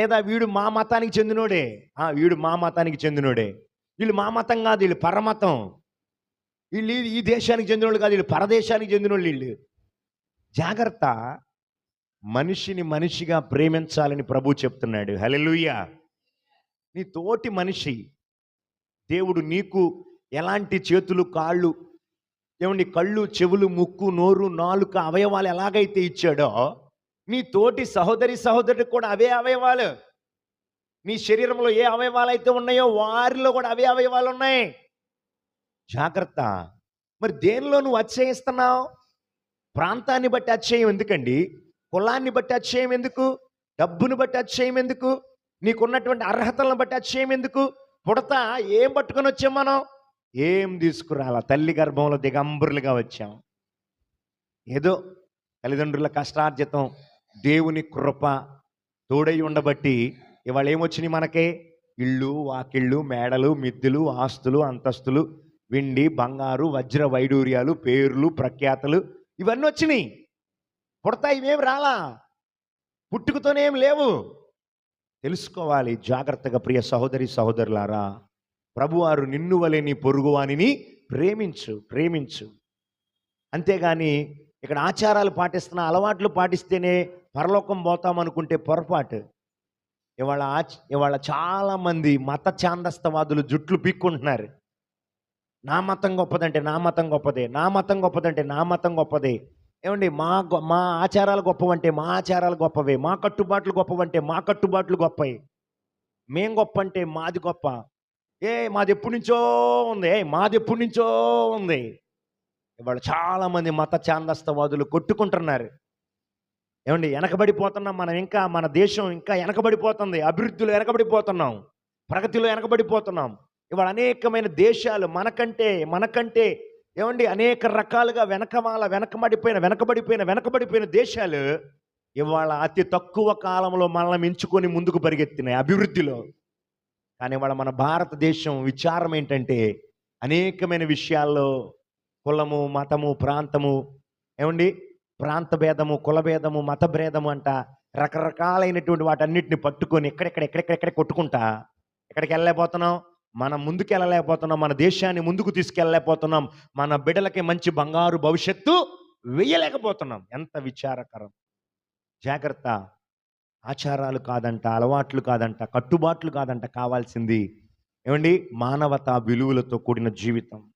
లేదా వీడు మా మతానికి చెందినోడే? ఆ, వీడు మా మతానికి చెందినోడే. వీళ్ళు మా మతం కాదు వీళ్ళు పరమతం. వీళ్ళు ఈ- దేశానికి చెందినోళ్ళు కాదు వీళ్ళు పరదేశానికి చెందినోళ్ళు వీళ్ళు. జాగ్రత్త. మనిషిని మనిషిగా ప్రేమించాలని ప్రభు చెప్తున్నాడు. హల్లెలూయా. నీ తోటి మనిషి దేవుడు నీకు ఎలాంటి చేతులు కాళ్ళు ఏమండి కళ్ళు చెవులు ముక్కు నోరు నాలుక అవయవాలు ఎలాగైతే ఇచ్చాడో మీ తోటి సహోదరి సహోదరుడికి కూడా అవే అవయవాలు. మీ శరీరంలో ఏ అవయవాలు అయితే ఉన్నాయో వారిలో కూడా అవే అవయవాలు ఉన్నాయి. జాగ్రత్త. మరి దేనిలో నువ్వు అత్యయిస్తున్నావు ప్రాంతాన్ని బట్టి అత్యయం ఎందుకండి? కులాన్ని బట్టి అత్యయం ఎందుకు? డబ్బును బట్టి అత్యయం ఎందుకు? నీకున్నటువంటి అర్హతలను బట్టి అత్యయం ఎందుకు? పుడత ఏం పట్టుకొని వచ్చాం మనం? ఏం తీసుకురాలా? తల్లి గర్భంలో దిగంబరులుగా వచ్చాం. ఏదో తల్లిదండ్రుల కష్టార్జితం. దేవుని కృప తోడై ఉండబట్టి ఇవాళ ఏమొచ్చినాయి మనకే? ఇళ్ళు వాకిళ్ళు మేడలు మిద్దెలు ఆస్తులు అంతస్తులు వెండి బంగారు వజ్ర వైడూర్యాలు పేర్లు ప్రఖ్యాతలు ఇవన్నీ వచ్చినాయి పుడతాయి ఇవేం రాలా? పుట్టుకతోనేం లేవు. తెలుసుకోవాలి జాగ్రత్తగా ప్రియ సహోదరి సహోదరులారా. ప్రభువారు నిన్ను వలె నీ పొరుగువానిని ప్రేమించు ప్రేమించు. అంతేగాని ఇక్కడ ఆచారాలు పాటిస్తున్న అలవాట్లు పాటిస్తేనే పరలోకం పోతామనుకుంటే పొరపాటు. ఇవాళ ఇవాళ చాలామంది మత ఛాందస్తవాదులు జుట్లు పీక్కుంటున్నారు. నా మతం గొప్పదంటే నా మతం గొప్పదే నా మతం గొప్పదంటే నా మతం గొప్పదే. ఏమండి మా మా ఆచారాలు గొప్పవంటే మా ఆచారాలు గొప్పవే మా కట్టుబాట్లు గొప్పవంటే మా కట్టుబాట్లు గొప్పవి. మేం గొప్ప అంటే మాది గొప్ప. ఏ మాది ఎప్పటి నుంచో ఉంది ఏ మాది ఎప్పటి నుంచో ఉంది. ఇవాళ చాలామంది మత ఛాందస్తవాదులు కొట్టుకుంటున్నారు. ఏమండి? వెనకబడిపోతున్నాం మనం ఇంకా మన దేశం ఇంకా వెనకబడిపోతుంది. అభివృద్ధిలో వెనకబడిపోతున్నాం. ప్రగతిలో వెనకబడిపోతున్నాం. ఇవాళ అనేకమైన దేశాలు మనకంటే మనకంటే ఏమండి? అనేక రకాలుగా వెనకమాల వెనకబడిపోయిన వెనకబడిపోయిన వెనకబడిపోయిన దేశాలు ఇవాళ అతి తక్కువ కాలంలో మనల్ని మించుకొని ముందుకు పరిగెత్తినాయి అభివృద్ధిలో. కానీ ఇవాళ మన భారతదేశం విచారం ఏంటంటే అనేకమైన విషయాల్లో కులము మతము ప్రాంతము ఏమండి? ప్రాంత భేదము కులభేదము మతభేదము మత అంట రకరకాలైనటువంటి వాటన్నిటిని పట్టుకొని ఎక్కడెక్కడ ఎక్కడెక్కడెక్కడ కొట్టుకుంటా? ఎక్కడికి వెళ్ళలేకపోతున్నాం? మనం ముందుకు వెళ్ళలేకపోతున్నాం? మన దేశాన్ని ముందుకు తీసుకెళ్ళలేకపోతున్నాం? మన బిడ్డలకి మంచి బంగారు భవిష్యత్తు వేయలేకపోతున్నాం ఎంత విచారకరం. జాగ్రత్త. ఆచారాలు కాదంట అలవాట్లు కాదంట కట్టుబాట్లు కాదంట కావాల్సింది. ఏమండి? మానవత విలువలతో కూడిన జీవితం.